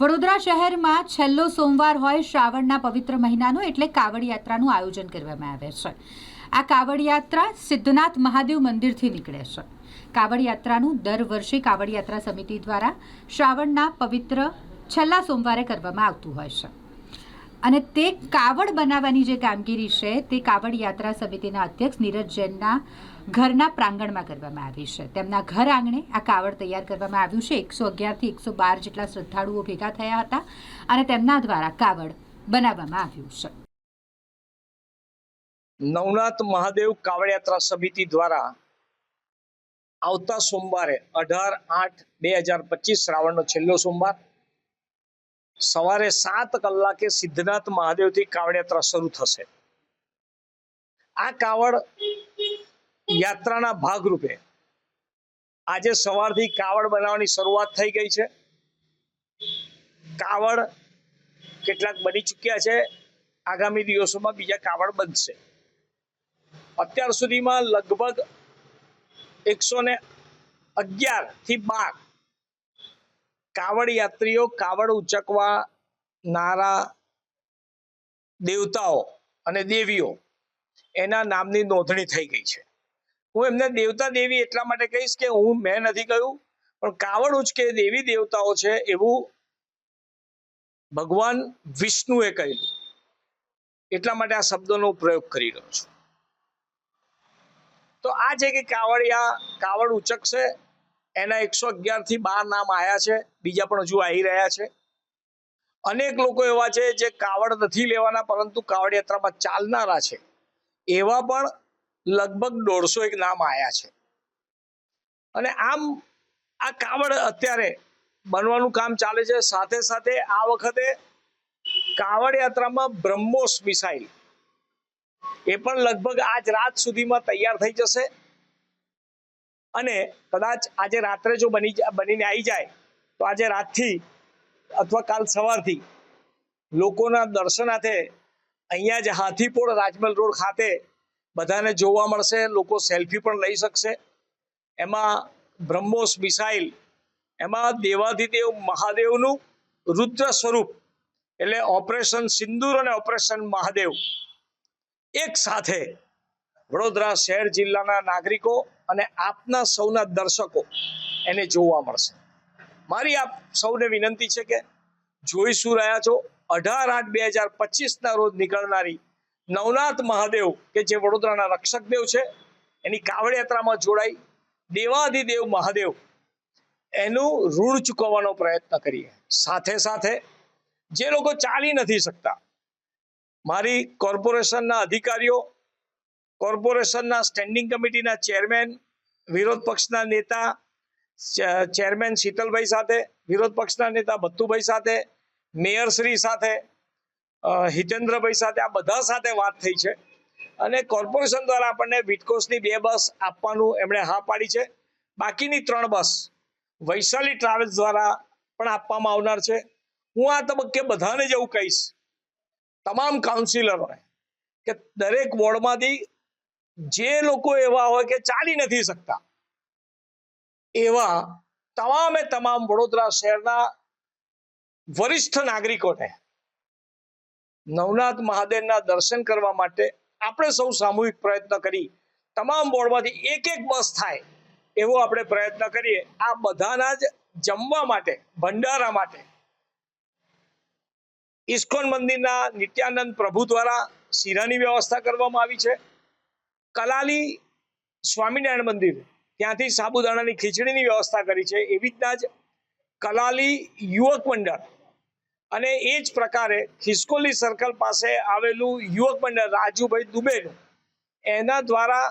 વડોદરા શહેરમાં છેલ્લો સોમવાર હોય શ્રાવણના પવિત્ર મહિનાનો એટલે કાવડ યાત્રાનું આયોજન કરવામાં આવે છે. આ કાવડ યાત્રા સિદ્ધનાથ મહાદેવ મંદિરથી નીકળે છે. કાવડ યાત્રાનું દર વર્ષે કાવડ યાત્રા સમિતિ દ્વારા શ્રાવણના પવિત્ર છેલ્લા સોમવારે કરવામાં આવતું હોય છે. અને તે કાવડ બનાવવાની જે કામગીરી છે, તે કાવડ યાત્રા સમિતિના અધ્યક્ષ નીરજ જૈનના ઘરના પ્રાંગણમાં કરવામાં આવી છે. તેમના ઘર આંગણે આ કાવડ તૈયાર કરવામાં આવ્યું છે. એકસો અગિયારથી એકસો બાર જેટલા શ્રદ્ધાળુઓ ભેગા થયા હતા અને તેમના દ્વારા કાવડ બનાવવામાં આવ્યું છે. નવનાથ મહાદેવ કાવડ યાત્રા સમિતિ દ્વારા આવતા સોમવારે અઢાર આઠ બે હજાર પચીસ શ્રાવણનો છેલ્લો સોમવાર સવારે સાત કલાકે સિદ્ધનાથ મહાદેવથી કાવડ યાત્રા શરૂ થશે. આ કાવડ યાત્રાના ભાગરૂપે આજે સવારથી કાવડ બનાવવાની શરૂઆત થઈ ગઈ છે. કાવડ કેટલાક બની ચૂક્યા છે. આગામી દિવસોમાં બીજા કાવડ બનશે. અત્યાર સુધીમાં લગભગ એકસો ને અગિયારથી બાર કાવડ યાત્રીઓ કાવડ ઉચકવા નારા દેવતાઓ અને દેવીઓ એના નામની નોંધણી થઈ ગઈ છે. હું એમને દેવતા દેવી એટલા માટે કહીશ કે હું મેં નથી કહ્યું, પણ કાવડ ઉચકે દેવી દેવતાઓ છે એવું ભગવાન વિષ્ણુએ કહ્યું. એટલા માટે આ શબ્દનો પ્રયોગ કરી રહ્યો છું. તો આ છે કે કાવડિયા કાવડ ઉચકશે એના એકસો અગિયારથી બાર નામ આયા છે. બીજા પણ હજુ આવી રહ્યા છે. અનેક લોકો એવા છે જે કાવડ નથી લેવાના, પરંતુ કાવડ યાત્રામાં ચાલનારા છે. એવા પણ લગભગ દોઢસો એક નામ આવ્યા છે. અને આમ આ કાવડ અત્યારે બનવાનું કામ ચાલે છે. સાથે સાથે આ વખતે કાવડ યાત્રામાં બ્રહ્મોસ મિસાઇલ એ પણ લગભગ આજ રાત સુધીમાં તૈયાર થઈ જશે. અને કદાચ આજે રાત્રે જો બની બનીને આવી જાય, તો આજે રાતથી અથવા કાલ સવારથી લોકોના દર્શનાર્થે અહીંયા જ હાથીપોળ રાજમહેલ રોડ ખાતે બધાને જોવા મળશે, લોકો સેલ્ફી પણ લઈ શકશે. એમાં બ્રહ્મોસ મિસાઇલ, એમાં દેવાધિદેવ મહાદેવનું રુદ્ર સ્વરૂપ, એટલે ઓપરેશન સિંદૂર અને ઓપરેશન મહાદેવ. એક સાથે વડોદરા શહેર જિલ્લાના નાગરિકો અને આપના સૌના દર્શકો એને જોવા મળશે. મારી આપ સૌને વિનંતી છે કે જોઈ શું રહ્યા છો? અઢાર આઠ બે હજાર પચીસના રોજ નીકળનારી નવનાથ મહાદેવ કે જે વડોદરાના રક્ષક દેવ છે, એની કાવડ યાત્રામાં જોડાઈ દેવાધિદેવ મહાદેવ એનું ઋણ ચૂકવવાનો પ્રયત્ન કરીએ. સાથે સાથે જે લોકો ચાલી નથી શકતા, મારી કોર્પોરેશનના અધિકારીઓ કોર્પોરેશનના સ્ટેન્ડિંગ કમિટીના ચેરમેન, વિરોધ પક્ષના નેતા ચેરમેન શીતલભાઈ સાથે, વિરોધ પક્ષના નેતા ભત્તુભાઈ સાથે મેયરશ્રી સાથે હિતેન્દ્રભાઈ સાથે, આ બધા સાથે વાત થઈ છે. અને કોર્પોરેશન દ્વારા આપણને વિટકોસની બે બસ આપવાનું એમણે હા પાડી છે. બાકીની ત્રણ બસ વૈશાલી ટ્રાવેલ્સ દ્વારા પણ આપવામાં આવનાર છે. હું આ તબક્કે બધાને જ એવું કહીશ, તમામ કાઉન્સિલરોને, કે દરેક વોર્ડમાંથી જે લોકો એવા હોય કે ચાલી નથી શકતા, એવા તમામે તમામ વડોદરા શહેરના વરિષ્ઠ નાગરિકોને નવનાથ મહાદેવના દર્શન કરવા માટે આપણે સૌ સામૂહિક પ્રયત્ન કરી, તમામ બોર્ડમાંથી એક એક બસ થાય એવો આપણે પ્રયત્ન કરીએ, આ બધાના જ જમવા માટે, ભંડારા માટે. ઇસ્કોન મંદિરના નિત્યાનંદ પ્રભુ દ્વારા શીરાની વ્યવસ્થા કરવામાં આવી છે. કલાલી સ્વામિનારાયણ મંદિર. ત્યાંથી સાબુદાણાની ખીચડીની વ્યવસ્થા કરી છે. એવી રીતના જ કલાલી યુવક મંડળ અને એ જ પ્રકારે ખિસકોલી સર્કલ પાસે આવેલું યુવક મંડળ રાજુભાઈ દુબેનું. એના દ્વારા